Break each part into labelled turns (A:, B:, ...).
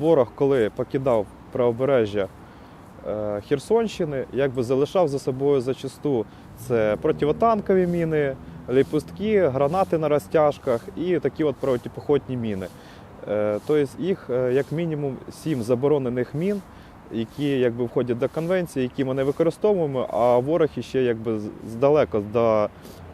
A: ворог, коли покидав правобережжя е, Херсонщини, якби залишав за собою зачасту це противотанкові міни, ліпустки, гранати на розтяжках і такі от протипіхотні міни. Е, Тобто їх е, як мінімум сім заборонених мін, які якби входять до конвенції, які ми не використовуємо, а ворог іще якби з- здалека до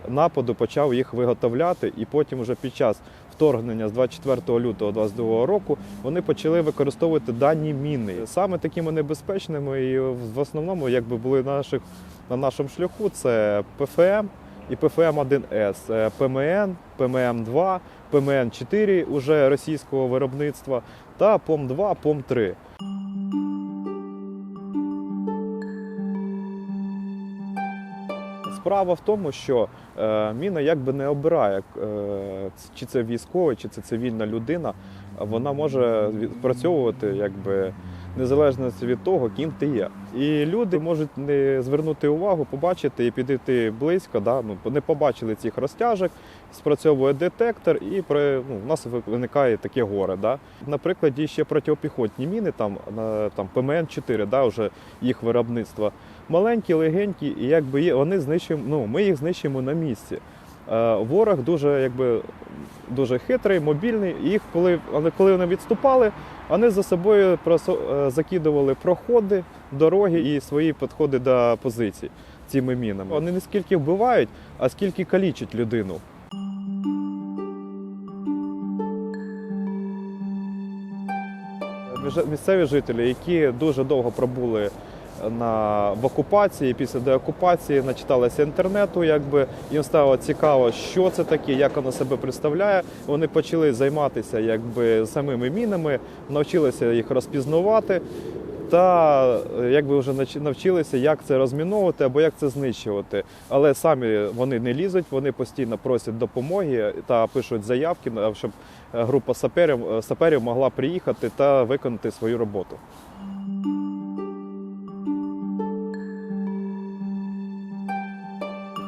A: нападу почав їх виготовляти, і потім вже під час вторгнення з 24 лютого 2022 року вони почали використовувати дані міни. Саме такими небезпечними і в основному якби були на наших, на нашому шляху це ПФМ і ПФМ-1С, ПМН, ПМН, ПММ-2, ПМН-4 уже російського виробництва та ПОМ-2, ПОМ-3. Справа в тому, що е, міна якби не обирає, е, чи це військовий, чи це цивільна людина. Вона може відпрацьовувати якби незалежно від того, ким ти є. І люди можуть не звернути увагу, побачити і підійти близько. Да? Ну, не побачили цих розтяжок, спрацьовує детектор, і при, ну, у нас виникає таке горе. Да? Наприклад, є ще протипіхотні міни, там, там ПМН-4, да, вже їх виробництва маленькі, легенькі, і якби є, вони знищуємо, ну, ми їх знищуємо на місці. Е, ворог дуже, якби, дуже хитрий, мобільний. Їх, коли, коли вони відступали, вони за собою е, закидували проходи, дороги і свої підходи до позицій цими мінами. Вони не скільки вбивають, а скільки калічать людину. Місцеві жителі, які дуже довго пробули на, в окупації, після деокупації, начиталися інтернету, якби їм стало цікаво, що це таке, як воно себе представляє. Вони почали займатися якби самими мінами, навчилися їх розпізнавати. Та якби вже навчилися, як це розміновувати або як це знищувати. Але самі вони не лізуть, вони постійно просять допомоги та пишуть заявки, щоб е, група саперів, е, саперів могла приїхати та виконати свою роботу.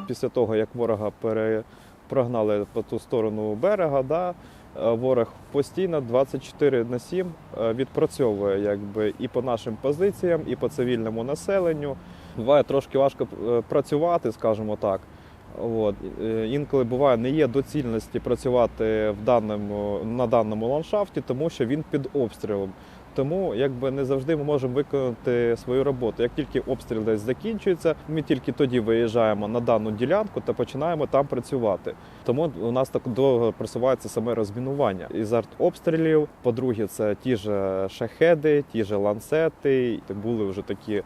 A: Після того, як ворога перепрогнали по ту сторону берега, да, е, ворог постійно 24 на 7 е, відпрацьовує якби, і по нашим позиціям, і по цивільному населенню. Буває трошки важко е, працювати, скажімо так. От. Інколи буває не є доцільності працювати в даному, на даному ландшафті, тому що він під обстрілом. Тому якби не завжди ми можемо виконати свою роботу. Як тільки обстріл десь закінчується, ми тільки тоді виїжджаємо на дану ділянку та починаємо там працювати. Тому у нас так довго просувається саме розмінування із артобстрілів. По-друге, це ті ж шахеди, ті ж ланцети. Були вже такі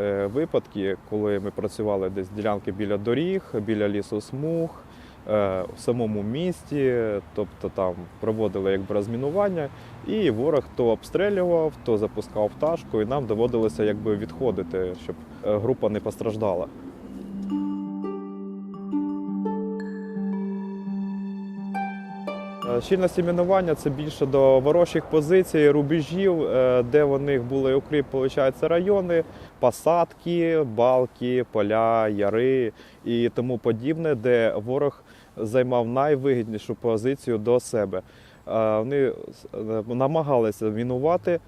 A: е, випадки, коли ми працювали десь ділянки біля доріг, біля лісосмуг. е, В самому місті, тобто там проводили якби розмінування, і ворог то обстрілював, то запускав пташку, і нам доводилося якби відходити, щоб е, група не постраждала. Е, Щільності мінування це більше до ворожих позицій, рубежів, е, де в них були укріп, виходить, райони, посадки, балки, поля, яри і тому подібне, де ворог займав найвигіднішу позицію до себе. Вони е, намагалися мінувати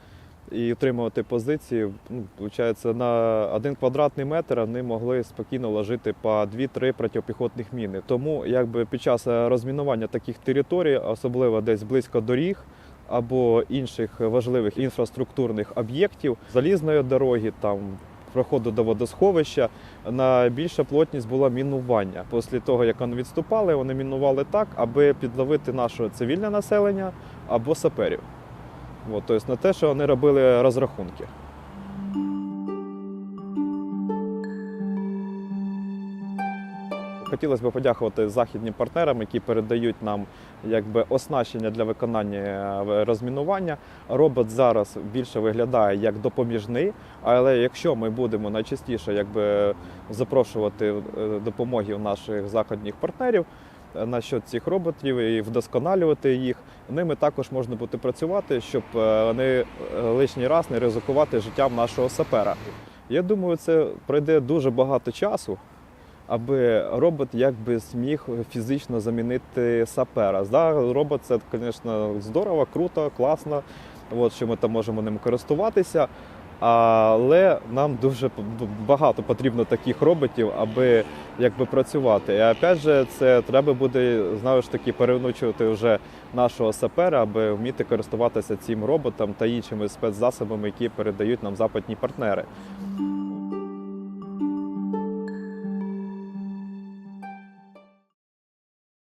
A: і утримувати позиції. Ну, виходить, на один квадратний метр вони могли спокійно ложити по 2-3 протипіхотних міни. Тому якби під час е, розмінування таких територій, особливо десь близько доріг. Або інших важливих інфраструктурних об'єктів, залізної дороги, там проходу до водосховища, найбільша плотність була мінування. Після того, як вони відступали, вони мінували так, аби підловити наше цивільне населення або саперів. От, тобто на те, що вони робили розрахунки. Хотілося б подякувати західним партнерам, які передають нам якби оснащення для виконання е, розмінування. Робот зараз більше виглядає як допоміжний, але якщо ми будемо найчастіше якби запрошувати е, допомоги у наших західних партнерів е, насчет цих роботів і вдосконалювати їх, ними також можна буде працювати, щоб е, вони е, лишній раз не ризикувати життям нашого сапера. Я думаю, це пройде дуже багато часу аби робот якби зміг фізично замінити сапера. Да, робот це, звісно, здорово, круто, класно. от, що ми там можемо ним користуватися. Але нам дуже багато потрібно таких роботів, аби якби працювати. І опять же, це треба буде знову ж таки перенучувати вже нашого сапера, аби вміти користуватися цим роботом та іншими спецзасобами, які передають нам западні партнери.